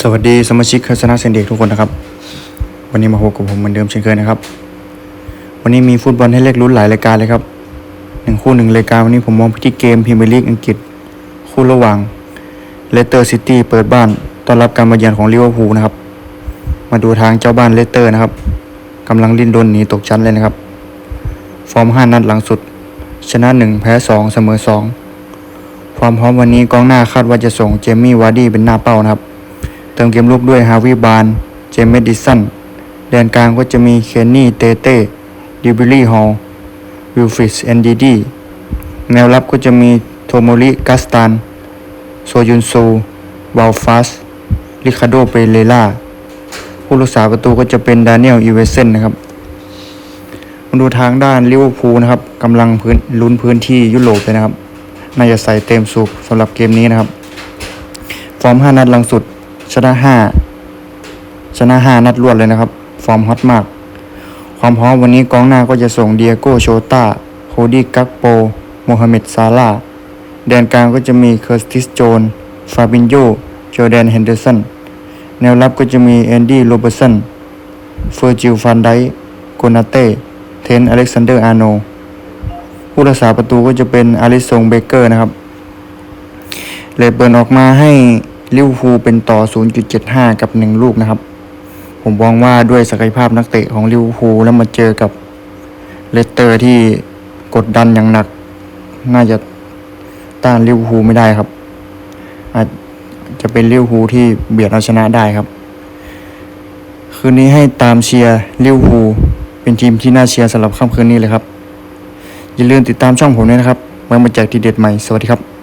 สวัสดีสมาชิกคณะเซนเด็กทุกคนนะครับ วันนี้มาพบกับผมเหมือนเดิมเช่นเคยนะครับ วันนี้มีฟุตบอลให้เลือกลุ้นหลายรายการเลยครับหนึ่งคู่หนึ่งรายการวันนี้ผมมองไปที่เกมพรีเมียร์ลีกอังกฤษ คู่ระหว่างเลสเตอร์ซิตี้เปิดบ้านต้อนรับการมาเยือนของลิเวอร์พูลนะครับ มาดูทางเจ้าบ้านเลสเตอร์นะครับกำลังลิ้นดนหนีตกชั้นเลยนะครับ ฟอร์มห้านัดหลังสุด ชนะหนึ่งแพ้สองเสมอสองความพร้อมวันนี้กองหน้าคาดว่าจะส่งเจมี่วาร์ดี้เป็นหน้าเป้านะครับ เติมเกมลุกด้วยฮาวิบาน เจมส์เมดิสันแดนกลางก็จะมีเคนนี่เตเต้ดิบิลลี่ฮอลวิลฟริสเอนดีดีแนวรับก็จะมีโทโมริกัสตานโซยุนซูวาลฟัสริคาโดเปเรล่าผู้รักษาประตูก็จะเป็นดานิเอลอีเวเซนนะครับมาดูทางด้านลิเวอร์พูลนะครับกำลังพื้นลุ้นพื้นที่ยุโรปเลยนะครับ น่าจะใส่เต็มสูบสำหรับเกมนี้นะครับ ฟอร์ม 5 นัดหลังสุด ชนะ5ชนะ5นัดรวดเลยนะครับ ฟอร์มฮอตมาก ความพร้อมวันนี้กองหน้าก็จะส่งเดียโก้โชตาโคดี้กักโปโมฮัมเหม็ดซาลาแดนกลางก็จะมีเคอร์สติสโจนฟาบินโยจอแดนเฮนเดอร์สันแนวรับก็จะมีแอนดี้โรเบอร์สันเฟอร์จิลฟันไดโกนาเต้เทนอเล็กซานเดอร์อาร์โนผู้รักษาประตูก็จะเป็นอาริสงเบเกอร์นะครับ เลยเปิดออกมาให้ ลิเวอร์พูลเป็นต่อ 0.75 กับ 1 ลูกนะครับ ผมมองว่าด้วยศักยภาพนักเตะของลิเวอร์พูลแล้วมาเจอกับเลสเตอร์ที่กดดันอย่างหนัก น่าจะต้านลิเวอร์พูลไม่ได้ครับ อาจจะเป็นลิเวอร์พูลที่เบียดเอาชนะได้ครับ คืนนี้ให้ตามเชียร์ลิเวอร์พูลเป็นทีมที่น่าเชียร์สำหรับค่ำคืนนี้เลยครับ อย่าลืมติดตามช่องผมด้วยนะครับไว้มาแจกทีเด็ดใหม่ สวัสดีครับ